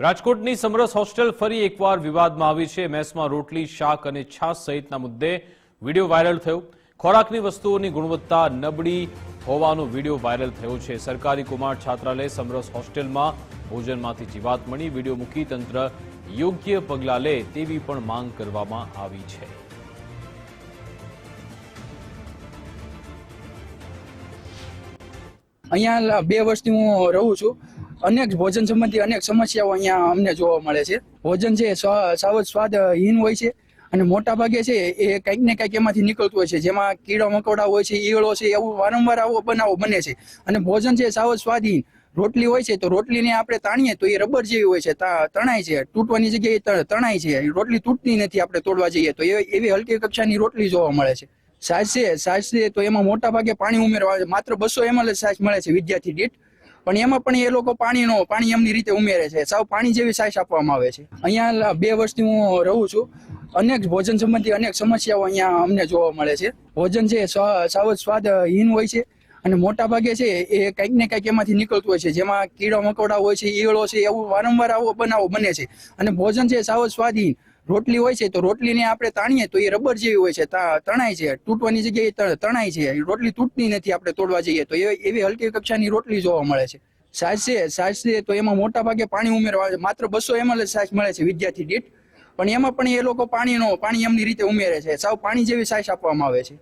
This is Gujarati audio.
રાજકોટની સમરસ હોસ્ટેલ ફરી એકવાર વિવાદમાં આવી છે. મેસમાં રોટલી, શાક અને છાશ સહિતના મુદ્દે વીડિયો વાયરલ થયો. ખોરાકની વસ્તુઓની ગુણવત્તા નબળી હોવાનો વીડિયો વાયરલ થયો છે. સરકારી કુમાર છાત્રાલય સમરસ હોસ્ટેલમાં ભોજનમાંથી જીવાત મળી. વીડિયો મૂકી તંત્ર યોગ્ય પગલાં લે તેવી પણ માંગ કરવામાં આવી છે. અહીંયા બે વર્ષથી હું રહું છું. અનેક ભોજન સંબંધી અનેક સમસ્યાઓ અહીંયા અમને જોવા મળે છે. ભોજન છે સ્વા- સ્વાદહીન હોય છે અને મોટા ભાગે છે એ કંઈક ને કંઈક એમાંથી નીકળતું હોય છે. જેમાં કીડા મકોડા હોય છે, ઈયળો છે, એવું વારંવાર આવો બનાવો બને છે. અને ભોજન છે સાવ સ્વાદહીન રોટલી હોય છે તો રોટલીને આપણે તાણીએ તો એ રબર જેવી હોય છે. તણાય છે. તૂટવાની જગ્યાએ તણાય છે. રોટલી તૂટતી નથી, આપણે તોડવા જઈએ તો એ- એવી હલકી કક્ષાની રોટલી જોવા મળે છે. સાસ સાસ તો એમાં મોટા ભાગે પાણી ઉમેરવા આવે છે. માત્ર બસો એમએલ સાસ મળે છે વિદ્યાર્થી દીઠ. પણ એમાં પણ એ લોકો પાણીનો પાણી એમની રીતે ઉમેરે છે. સાવ પાણી જેવી સાસ આપવામાં આવે છે. અહીંયા બે વર્ષથી હું રહું છું. અનેક ભોજન સંબંધી અનેક સમસ્યાઓ અહીંયા અમને જોવા મળે છે. ભોજન છે સ્વા- સ્વાદહીન હોય છે અને મોટા ભાગે છે એ કંઈક ને કંઈક એમાંથી નીકળતું હોય છે. જેમાં કીડા મકોડા હોય છે, ઈયળો છે, એવું વારંવાર આવો બનાવો બને છે. અને ભોજન છે સાવ સ્વાદહીન રોટલી હોય છે, તો રોટલીને આપણે તાણીએ તો એ રબર જેવી હોય છે તણાય છે. તૂટવાની જગ્યાએ તણાય છે. રોટલી તૂટતી નથી આપણે તોડવા જઈએ તો એવી હલકી કક્ષાની રોટલી જોવા મળે છે. સાસ છે સાસ છે તો એમાં મોટા ભાગે પાણી ઉમેરવા, માત્ર બસો એમએલ જ સાસ મળે છે વિદ્યાર્થી દીઠ. પણ એમાં પણ એ લોકો પાણીનો, પાણી એમની રીતે ઉમેરે છે. સાવ પાણી જેવી સાસ આપવામાં આવે છે.